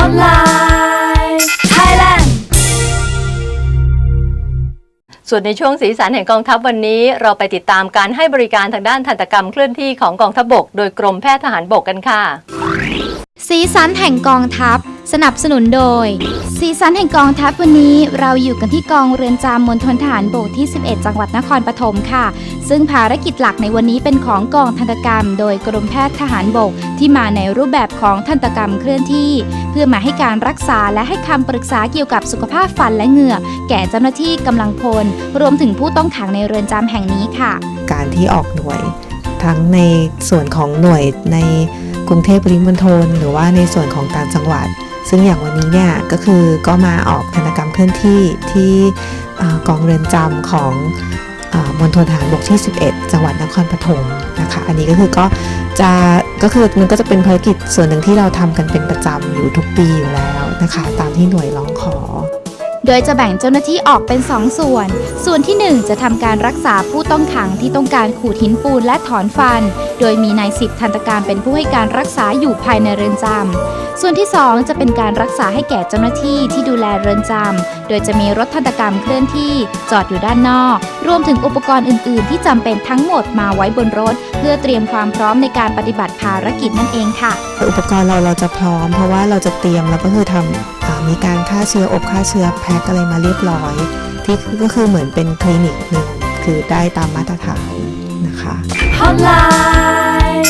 Hotline Thailand ส่วนในช่วงสีสันแห่งกองทัพวันนี้เราไปติดตามการให้บริการทางด้านทันตกรรมเคลื่อนที่ของกองทัพบก โดยกรมแพทย์ทหารบกกันค่ะ สีสันแห่งกองทัพ สนับสนุนโดย สีสันแห่งกองทัพวันนี้ เราอยู่กันที่กองเรือนจำมณฑลทหารบกที่ 11 จังหวัดนครปฐมค่ะ ซึ่งภารกิจหลักในวันนี้เป็นของกองทันตกรรม โดยกรมแพทย์ทหารบก ที่มาในรูปแบบของทันตกรรมเคลื่อนที่ เพื่อมาให้การรักษาและให้คำปรึกษาเกี่ยวกับสุขภาพฟันและเหงือก แก่เจ้าหน้าที่กำลังพล รวมถึงผู้ต้องขังในเรือนจำแห่งนี้ค่ะ การที่ออกหน่วยทั้งในส่วนของหน่วยในกรุงเทพปริมณฑลหรือว่าในส่วนของต่างจังหวัด ซึ่งอย่างวันนี้เนี่ยก็คือก็มาออกธนกรรมเคลื่อนที่ที่กองเรือนจำของอมณฑลทหารบกที่ 11 จังหวัดนครปฐมนะคะ อันนี้ก็คือก็จะก็คือมันก็จะเป็นภารกิจส่วนหนึ่งที่เราทำกันเป็นประจำอยู่ทุกปีอยู่แล้วนะคะ ตามที่หน่วยร้องขอ ดยจะแบ่งเจ้าหน้าที่ออกเป็น 2 ส่วน ส่วนที่ 1 จะทำการรักษาผู้ต้องขังที่ต้องการขูดหินปูนและถอนฟัน โดยมีนายสิบทันตการเป็นผู้ให้การรักษาอยู่ภายในเรือนจำส่วนที่ 2 จะเป็นการรักษาให้แก่เจ้าหน้าที่ที่ดูแลเรือนจำโดยจะมีรถทันตกรรมเคลื่อนที่จอดอยู่ด้านนอก รวมถึงอุปกรณ์อื่น ๆ ที่จำเป็นทั้งหมดมาไว้บนรถ เพื่อเตรียมความพร้อมในการปฏิบัติภารกิจนั่นเองค่ะ อุปกรณ์เราเราจะพร้อม เพราะว่าเราจะเตรียมแล้วก็คือทำอ่า มีการฆ่าเชื้ออบฆ่าเชื้อแพ็กอะไรมาเรียบร้อย ที่ก็คือเหมือนเป็นคลินิกหนึ่งคือได้ตามมาตรฐานนะคะ Hotline